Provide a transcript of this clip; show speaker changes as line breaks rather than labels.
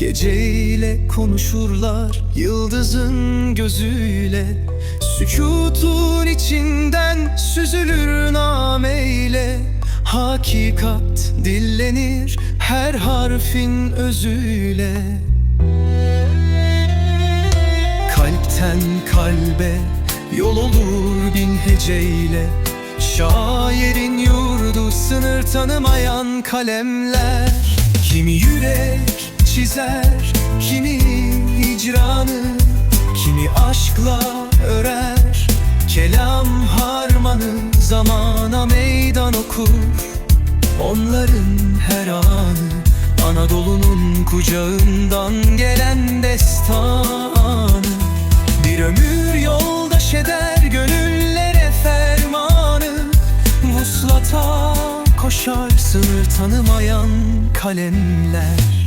Geceyle konuşurlar yıldızın gözüyle. Sükutun içinden süzülür nameyle. Hakikat dillenir her harfin özüyle. Kalpten kalbe yol olur bin heceyle. Şairin yurdu sınır tanımayan kalemler. Kimi yürek çizer, kimi hicranı Kimi aşkla örer, kelam harmanı Zamana meydan okur, onların her anı Anadolu'nun kucağından gelen destanı. Bir ömür yoldaş eder gönüllere fermanı. Vuslata koşar sınır tanımayan kalemler